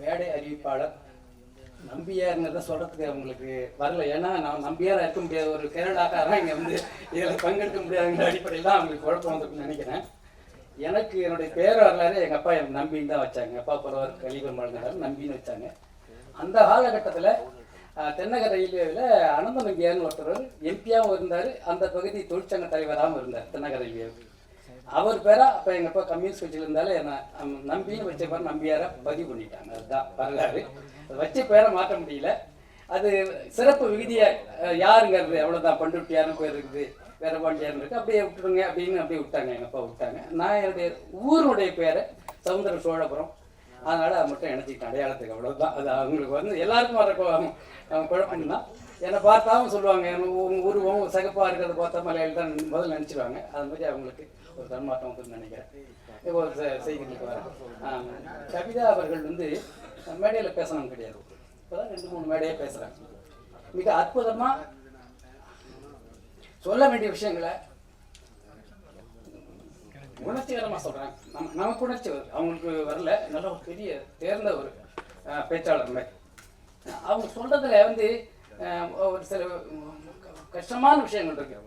மேடை அறிவிப்பாளர். நம்பியாருங்கிறத சொல்றதுக்கு அவங்களுக்கு வரல. ஏன்னா நான் நம்பியாரா இருக்க முடியாது. ஒரு கேரளாக்காரன் இங்க வந்து இதில் பங்கெடுக்க முடியாதுங்கிற அடிப்படையில் தான் அவங்களுக்கு குழப்பம் வந்திருக்குன்னு நினைக்கிறேன். எனக்கு என்னுடைய பேர் வரலாறு எங்கள் அப்பா என் நம்பின்னு தான் வச்சாங்க. அப்பா புறவர் கலிபெருமாள் நம்பின்னு வச்சாங்க. அந்த காலகட்டத்தில் தென்னக ரயில்வேவில் அனந்த நம்பியார்னு ஒருத்தர் எம்பியாகவும் இருந்தார். அந்த பகுதி தொழிற்சங்க தலைவராகவும் இருந்தார் தென்னக ரயில்வே. அவர் பேரா அப்போ எங்கள் அப்பா கம்யூனிஸ்ட் கட்சியில் இருந்தாலும் என்ன நம்பியும் வச்ச பேர் நம்பியாரை பதிவு பண்ணிட்டாங்க. அதுதான் வரலாறு. வச்ச பேரை மாற்ற முடியல. அது சிறப்பு விகுதியை யாருங்கிறது அவ்வளோதான் பண்டுட்டியாரும் பேர் இருக்குது வேற பாண்டியார்னு இருக்கு. அப்படியே விட்டுருங்க அப்படின்னு அப்படியே விட்டாங்க. எங்கள் அப்பா விட்டாங்க. நான் என்னுடைய ஊருடைய பேரை சவுந்தர சோழபுரம். அதனால அதை மட்டும் இணைச்சிக்கிட்டேன். அடையாளத்துக்கு அவ்வளவுதான். அது அவங்களுக்கு வந்து எல்லாருக்கும் வர குழப்பம் தான் என்னை பார்த்தாவும் சொல்லுவாங்க உங்கள் உருவம் சகப்பாக இருக்கிறத பார்த்தா மலையாளி தான் முதல்ல நினச்சிடுவாங்க அது மாதிரி அவங்களுக்கு ஒரு தன்மாட்டம் வந்துன்னு நினைக்கிறேன். இப்போ ஒரு செய்திகளுக்கு வரேன் கவிதா அவர்கள் வந்து மேடையில் பேசணும் கிடையாது. இப்போதான் ரெண்டு மூணு மேடையே பேசுகிறாங்க மிக அற்புதமாக சொல்ல வேண்டிய விஷயங்களை உணர்ச்சிகரமாக சொல்கிறாங்க நம்ம நமக்கு உணர்ச்சி வருது. அவங்களுக்கு வரல. நல்ல ஒரு பெரிய தேர்ந்த ஒரு பேச்சாளர் மாதிரி. அவங்க சொல்கிறதுல வந்து ஒரு சில கஷ்டமான விஷயங்கள் இருக்கு.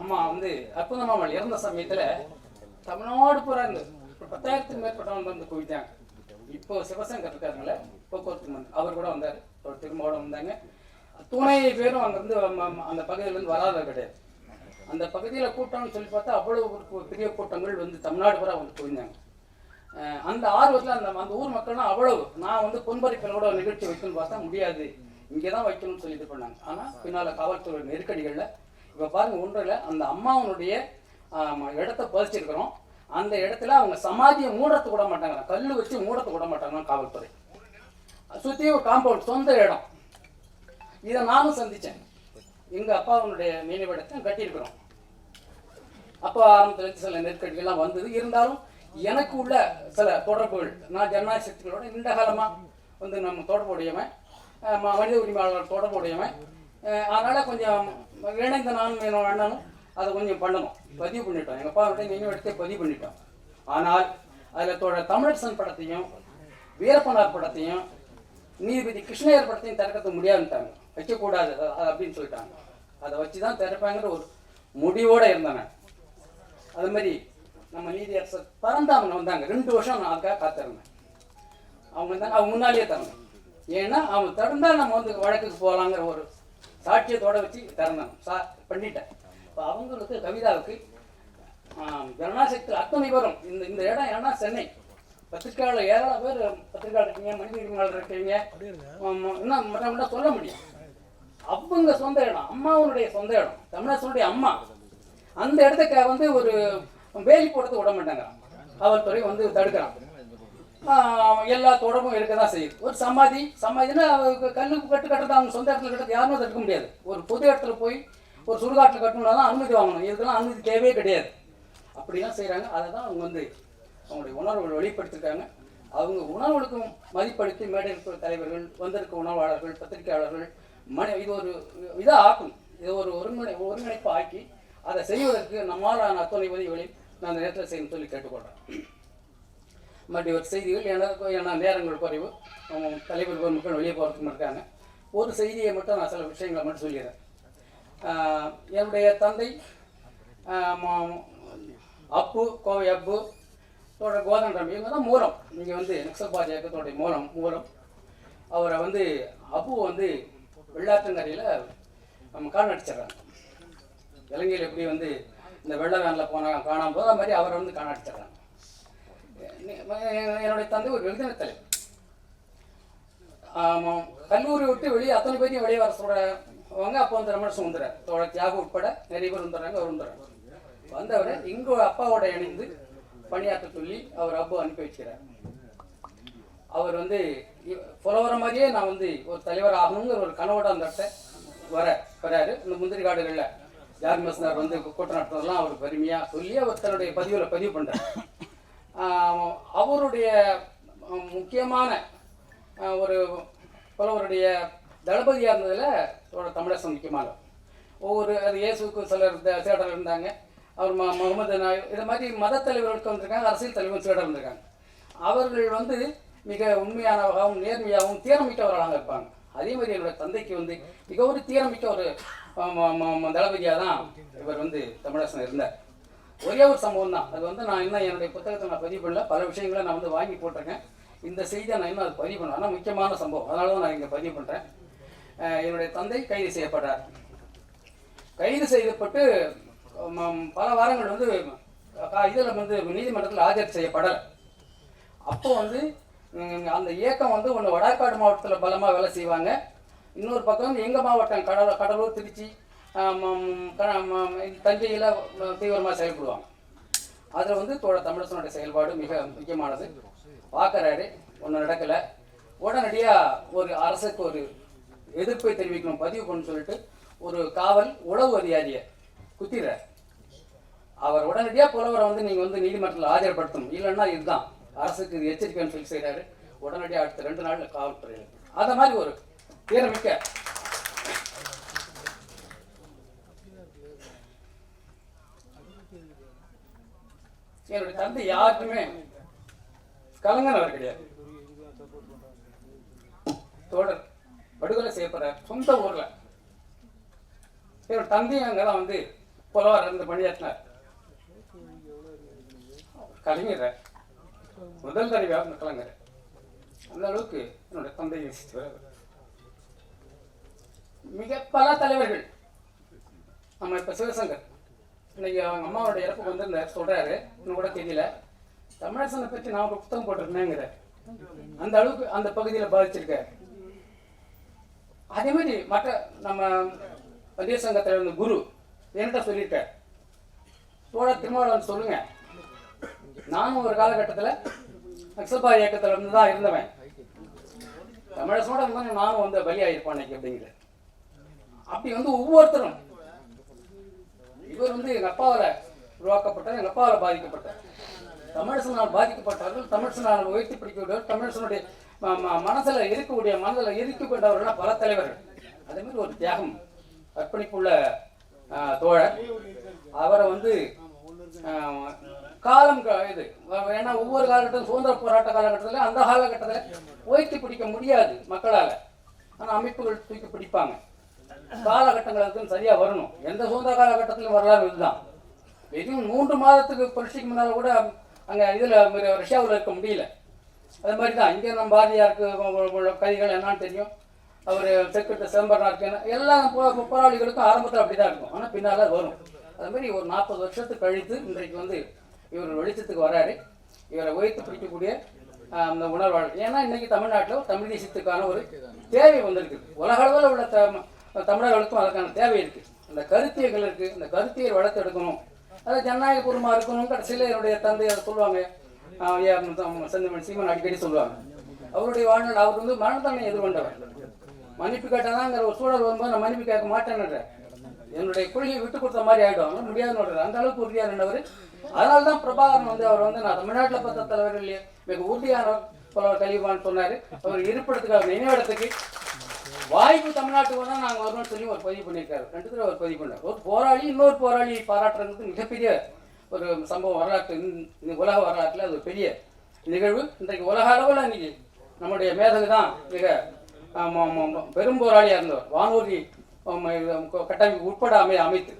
அம்மா வந்து அற்புதமாமல் இறந்த சமயத்தில் தமிழ்நாடு பூரா இருந்து பத்தாயிரத்துக்கு மேற்பட்டவங்க வந்து குவித்தாங்க இப்போ சிவசங்கர் இருக்காருங்களே போக்குவரத்து மந்திரி. அவர் கூட வந்தார். ஒரு திரும்பவோட வந்தாங்க. துணை பேரும் அங்கேருந்து அந்த பகுதியிலேருந்து வராத கிடையாது. அந்த பகுதியில் கூட்டம்னு சொல்லி பார்த்தா அவ்வளவு ஒரு பெரிய கூட்டங்கள் வந்து தமிழ்நாடு பூரா வந்து குவிந்தாங்க அந்த ஆர்வத்தில் அந்த அந்த ஊர் மக்கள்லாம் அவ்வளவு. நான் வந்து பொன்பரிப்பில் ஒரு நிகழ்ச்சி வைக்கணும்னு பார்த்தா முடியாது. இங்கே தான் வைக்கணும்னு சொல்லி இது பண்ணாங்க ஆனால் பின்னால் காவல்துறை நெருக்கடிகளில் இப்போ பாருங்க ஒன்றில் அந்த அம்மாவனுடைய இடத்த பதிச்சிருக்கிறோம் அந்த இடத்துல அவங்க சமாதியை மூடத்து விட மாட்டாங்க. கல் வச்சு மூடத்து விட மாட்டாங்க காவல்துறை. சுற்றி ஒரு காம்பவுண்ட் சொந்த இடம். இதை நானும் சந்தித்தேன் எங்கள் அப்பாவனுடைய நினைவிடத்தை கட்டியிருக்கிறோம். அப்போ ஆரம்பத்தில் சில நெருக்கடிகள்லாம் வந்தது. இருந்தாலும் எனக்கு உள்ள சில தொடர்புகள் நான் ஜனநாயக சக்திகளோட நீண்ட காலமாக வந்து நம்ம தொடர்புடையவன் ம- மனித உரிமையாளர் தொடர்புடையவன் அதனால் கொஞ்சம் இணைந்த நானும் என்னோட அண்ணனும் அதை கொஞ்சம் பண்ணணும். பதிவு பண்ணிட்டோம். எங்கள் அப்பா விட்டு நீங்கள் எடுத்து பதிவு பண்ணிட்டோம். ஆனால் அதில் தோழ தமிழரசன் படத்தையும் வீரப்பனார் படத்தையும் நீதிபதி கிருஷ்ணயர் படத்தையும் திறக்க முடியாதுட்டாங்க வைக்கக்கூடாது அப்படின்னு சொல்லிட்டாங்க. அதை வச்சு தான் திறப்பாங்கிற ஒரு முடிவோடு இருந்தேன் அது மாதிரி நம்ம நீதி அரசர் பரந்தாமன் வந்தாங்க. ரெண்டு வருஷம் நான் அதுக்காக காத்திருந்தேன் அவங்க வந்தாங்க. அவங்க முன்னாலேயே தரணும் ஏன்னா அவங்க திறந்தா நம்ம வந்து வழக்குக்கு போகலாங்கிற ஒரு சாட்சியத்தோட வச்சு திறந்தேன் சா பண்ணிட்டேன். இப்போ அவங்களுக்கு கவிதாவுக்கு ஆம், ஜனநாசக்தி அத்தனை பேரும் இந்த இந்த இடம் ஏன்னா சென்னை. பத்திரிக்கையாளர் ஏராளம் பேர் பத்திரிக்கையாளர் இருக்கீங்க மனித உரிமையாளர் இருக்கீங்க. இன்னும் மற்ற மட்டும் சொல்ல முடியும் அவங்க சொந்த இடம் அம்மாவுடைய சொந்த இடம் தமிழரசனுடைய அம்மா. அந்த இடத்துக்கு வந்து ஒரு வேலி போடுறது விட மாட்டாங்க. காவல்துறை வந்து தடுக்கிறான் எல்லா தொடர்பும் இருக்க தான் செய்யுது. ஒரு சமாதி சமாதினா கல்லுக்கு கட்டு கட்டுறது அவங்க சொந்த இடத்துல கட்டுறது யாருமே தடுக்க முடியாது. ஒரு பொது இடத்துல போய் ஒரு சுடுகாட்டில் கட்டணும்னா தான் அனுமதி வாங்கணும். இதுக்கெல்லாம் அனுமதி தேவையே கிடையாது. அப்படிலாம் செய்கிறாங்க அதை தான் அவங்க வந்து அவங்களுடைய உணர்வுகள் வெளிப்படுத்திருக்காங்க அவங்க உணர்வுகளுக்கும் மதிப்படுத்தி மேடையில் தலைவர்கள் வந்திருக்க உணவாளர்கள் பத்திரிகையாளர்கள் மனி இது ஒரு இதாக ஆக்கும் இது ஒரு ஒருங்கிணை ஒருங்கிணைப்பு ஆக்கி அதை செய்வதற்கு நம்மாலான அத்துணை உதவிகளையும் நான் அந்த நேரத்தில் செய்யணும்னு சொல்லி கேட்டுக்கொள்கிறேன் மறுபடியும் ஒரு செய்திகள் எனக்கு ஏன்னா நேரங்கள் குறைவு அவங்க தலைவர் மக்கள் வெளியே போகிறதுக்கு இருக்காங்க ஒரு செய்தியை மட்டும் நான் சில விஷயங்களை மட்டும் சொல்லிடுறேன். என்னுடைய தந்தை அப்பு கோவை அப்பு தோட கோதண்டம் இவங்க தான் மூலம். இங்கே வந்து நக்சல்பாஜ் இயக்கத்தோடைய மூலம் மூலம். அவரை வந்து அப்பு வந்து வெள்ளாற்றங்கரையில் நம்ம காண அடிச்சிடுறாங்க இலங்கையில் எப்படி வந்து இந்த வெள்ள வேனில் போனால் காணாம போது அது மாதிரி அவரை வந்து காணடிச்சிடுறாங்க என்னுடைய தந்தை ஒரு எழுதின தலைவர். ஆமாம் கல்லூரி விட்டு வெளியே அத்தனை பேரையும் வெளியே வர சொல்கிறவங்க அப்போ வந்து ரமண சுந்தரர் தோழ தியாகம் உட்பட நிறைய பேர் வந்துடுறாங்க அவர் வந்துடுறாங்க வந்தவரை இங்கே அப்பாவோட இணைந்து பணியாற்ற சொல்லி அவர் அப்போ அனுப்பி வச்சுக்கிறார் அவர் வந்து புலவர மாதிரியே நான் வந்து ஒரு தலைவர் ஆகணுங்கிற ஒரு கனவோட அந்த வர வராரு. இந்த முந்திரி காடுகளில் ஜார் மஸ்னார் வந்து கூட்டம் நடத்துறதெல்லாம் அவர் பெருமையாக சொல்லி அவர் தன்னுடைய பதிவில் பதிவு பண்ணுறார் அவருடைய முக்கியமான ஒரு புலவருடைய தளபதியாக இருந்ததில் தமிழரசன் முக்கியமானவர் ஒவ்வொரு அது இயேசுக்கு சிலர் த- சீடர் இருந்தாங்க. அவர் ம முகமது நாய் இது மாதிரி மத தலைவர்களுக்கு வந்திருக்காங்க அரசியல் தலைவர் சீடர் இருந்திருக்காங்க அவர்கள் வந்து மிக உண்மையானவராகவும் நேர்மையாகவும் தீரமிக்கவர்களாக இருப்பாங்க. அதே மாதிரி என்னோட தந்தைக்கு வந்து மிக ஒரு தீரமிக்க ஒரு தளபதியாக தான் இவர் வந்து தமிழரசன் இருந்தார். ஒரே ஒரு சம்பவம் தான். அது வந்து நான் இன்னும் என்னுடைய புத்தகத்தை நான் பதிவு பண்ணல. பல விஷயங்களை நான் வந்து வாங்கி போட்டிருக்கேன். இந்த செய்தியை நான் இன்னும் அது பதிவு பண்ணேன் ஆனால் முக்கியமான சம்பவம். அதனால தான் நான் இங்கே பதிவு பண்ணுறேன் என்னுடைய தந்தை கைது செய்யப்பட்டார். கைது செய்யப்பட்டு ம- பல வாரங்கள் வந்து இதில் வந்து நீதிமன்றத்தில் ஆஜர் செய்யப்படலை. அப்போ வந்து அந்த இயக்கம் வந்து ஒன்று வடக்காடு மாவட்டத்தில் பலமாக வேலை செய்வாங்க. இன்னொரு பக்கம் எங்கள் மாவட்டம்? கடலூர் கடலூர் திருச்சி தஞ்சையில் தீவிரமாக செயல்படுவாங்க. அதில் வந்து தோழ தமிழசனுடைய செயல்பாடு மிக முக்கியமானது. பார்க்குறாரு ஒன்றும் நடக்கலை. உடனடியாக ஒரு அரசுக்கு ஒரு எதிர்ப்பை தெரிவிக்கணும் பதிவு பண்ணு சொல்லிட்டு ஒரு காவல் உளவு அதிகாரியை குத்திடுறார். அவர் உடனடியாக புலவரை வந்து நீங்கள் வந்து நீதிமன்றத்தில் ஆஜர்படுத்தணும். இல்லைன்னா இதுதான். அரசுக்கு இது எச்சரிக்கைன்னு சொல்லி செய்கிறாரு உடனடியாக அடுத்த ரெண்டு நாளில் காவல்துறையில் அந்த மாதிரி ஒரு தீரமிக்க என்னுடைய தந்தை யாருக்குமே கலங்கனவர் கிடையாது. தோழர் படுகொலை செய்யப்படுற சொந்த ஊர்ல. என்னோட தந்தையும் அங்கே தான் வந்து புலவர் இருந்து பணியாற்றினார். கலைஞர் முதல் தடவையாக கலைஞர். அந்த அளவுக்கு என்னோட தந்தை மிக பல தலைவர்கள் நம்ம இப்ப சிவசங்கர். இன்னைக்கு அவங்க அம்மாவோட இறப்புக்கு வந்திருந்தார் சொல்றாரு. இன்னும் கூட தெரியல. தமிழரசனை பற்றி நான் ஒரு புத்தகம் போட்டிருக்கேங்கிற அந்த அளவுக்கு அந்த பகுதியில் பாதிச்சிருக்காரு. அதே மாதிரி மற்ற நம்ம மத்திய சங்கத்தில் இருந்த குரு என்கிட்ட சொல்லியிருக்கார்? தோழர் திருமாவளவன் சொல்லுங்க. நானும் ஒரு காலகட்டத்தில் நக்சபா இயக்கத்தில் இருந்து தான் இருந்தவன். தமிழசோட இருந்தாலும் நானும் வந்து பலியாயிருப்பான் இன்னைக்கு அப்படிங்கிற. அப்படி வந்து ஒவ்வொருத்தரும். இவர் வந்து எங்க அப்பாவால உருவாக்கப்பட்டார் எங்க அப்பாவால பாதிக்கப்பட்டார் தமிழசனால் பாதிக்கப்பட்டார்கள் தமிழசனால் உயர்த்தி பிடிக்கக்கூடியவர் தமிழசனுடைய ம- மனசுல இருக்கக்கூடிய மனதில் இருக்கு கொண்டவர்கள் பல தலைவர்கள். அதே மாதிரி ஒரு தியாகம் அர்ப்பணிப்புள்ள தோழர். அவரை வந்து காலம் க- இது ஏன்னா ஒவ்வொரு காலகட்டத்திலும் சுதந்திர போராட்ட காலகட்டத்தில் அந்த காலகட்டத்தில் உயர்த்தி பிடிக்க முடியாது மக்களால். ஆனால் அமைப்புகள் தூக்கி பிடிப்பாங்க. காலகட்டங்களுக்கு சரியா வரணும். எந்த சுதந்திர காலகட்டத்திலும் வரலாறு இதுதான். வெறும் மூன்று மாதத்துக்கு புரட்சிக்கு முன்னால் கூட அங்கே இதில் ரஷ்யாவில் இருக்க முடியல. அது மாதிரி தான் இங்கே நம்ம பாரதியாருக்கு கைகள் என்னன்னு தெரியும். அவர் தெற்கிட்ட சிதம்பரனாருக்கு என்ன எல்லா போராளிகளுக்கும் ஆரம்பத்தில் அப்படி தான் இருக்கும். ஆனால் பின்னால் வரும். அது மாதிரி ஒரு நாற்பது வருஷத்துக்கு கழித்து இன்றைக்கு வந்து இவர் வெளிச்சத்துக்கு வராரு. இவரை உயர்த்து பிடிக்கக்கூடிய அந்த உணர்வாளர். ஏன்னா இன்னைக்கு தமிழ்நாட்டில் தமிழ் தேசியத்துக்கான ஒரு தேவை வந்திருக்குது உலக அளவில் உள்ள தமிழர்களுக்கும் அதற்கான தேவை இருக்கு. அந்த கருத்தியர்கள் இருக்கு. அந்த கருத்தியை வளர்த்தெடுக்கணும் அது ஜனநாயகபூர்வமாக இருக்கணும் கடைசியில் என்னுடைய தந்தை அதை சொல்லுவாங்க. செந்தமன் சீமன் அடிக்கடி சொல்லுவாங்க. அவருடைய வாழ்நாள் அவர் வந்து மரணத்தன்மை எதிர்கொண்டவர். மன்னிப்பு கேட்டாதாங்கிற ஒரு சூழல் வரும்போது நான் மன்னிப்பு கேட்க மாட்டேன்னு என்னுடைய கொள்கையை விட்டு கொடுத்த மாதிரி ஆகிடுவாங்க முடியாதுன்னு அந்த அளவுக்கு உறுதியாக நின்றவர். அதனால தான் பிரபாகரன் வந்து அவர் வந்து நான் தமிழ்நாட்டில் பார்த்த தலைவர்கள் மிக உறுதியானவர் பல கழிவான்னு சொன்னார். அவர் இருப்பிடத்துக்கு அவர் நினைவிடத்துக்கு வாய்ப்பு தமிழ்நாட்டுக்கு தான் நாங்கள் வரணும்னு சொல்லி ஒரு பதிவு பண்ணியிருக்காரு. ரெண்டு தடவை ஒரு பதிவு பண்ணார். ஒரு போராளி இன்னொரு போராளி பாராட்டுறது மிகப்பெரிய ஒரு சம்பவம் வரலாற்று இந்த- இந்த உலக வரலாற்றில் அது ஒரு பெரிய நிகழ்வு. இன்றைக்கு உலக அளவில் இன்னைக்கு நம்முடைய மேதகு தான் மிக பெரும் போராளியாக இருந்தவர். வானூர்தி கட்டமைப்பு உட்பட அமை அமைத்து.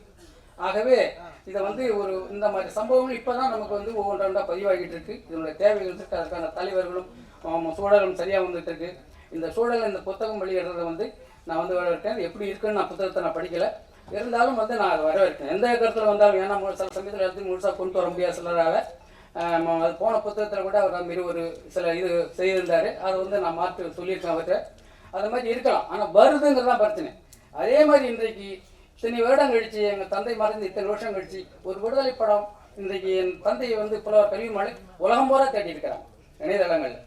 ஆகவே இதை வந்து ஒரு இந்த மாதிரி சம்பவங்கள் இப்போ தான் நமக்கு வந்து ஒவ்வொன்றா பதிவாகிட்டு இருக்கு. இதனுடைய தேவைகள் இருக்கு. அதற்கான தலைவர்களும் சூழலும் சரியாக வந்துட்டு இருக்கு. இந்த சூழல் இந்த புத்தகம் வெளியிடுறத வந்து நான் வந்து வரவேற்கிறேன். எப்படி இருக்குன்னு நான் புத்தகத்தை நான் படிக்கலை. இருந்தாலும் வந்து நான் அதை வரவேற்கிறேன். எந்த கருத்தில் வந்தாலும் ஏன்னா சில சமயத்தில் எடுத்து முழுசாக கொண்டு வர முடியாது சிலராக அது போன புத்தகத்தில் கூட அவர் மாரி ஒரு சில இது செய்திருந்தார். அதை வந்து நான் மாற்றி சொல்லியிருக்கேன் அவர்கிட்ட. அது மாதிரி இருக்கலாம். ஆனால் வருதுங்கிறது தான் பிரச்சனை. அதே மாதிரி இன்றைக்கு இத்தனை வருடம் கழிச்சு எங்கள் தந்தை மறைந்து இத்தனை வருஷம் கழிச்சு ஒரு விடுதலை படம் இன்றைக்கு என் தந்தையை வந்து புலவர் கல்விமலை உலகம் போல தேடி இருக்கிறாங்க இணையதளங்களில்.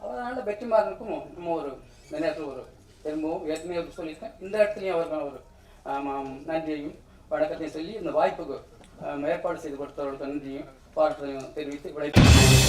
அதனால வெற்றிமாறனுக்கும் நம்ம ஒரு இந்த ஒரு திரும்பவும் ஏற்கனவே ஒரு சொல்லியிருக்கேன். இந்த இடத்துலையும் அவருக்கான ஒரு நன்றியையும் வணக்கத்தையும் சொல்லி இந்த வாய்ப்புக்கு ஏற்பாடு செய்து கொடுத்தவர்களுக்கு நன்றியும் பாராட்டையும் தெரிவித்து விளைவிக்கிறேன்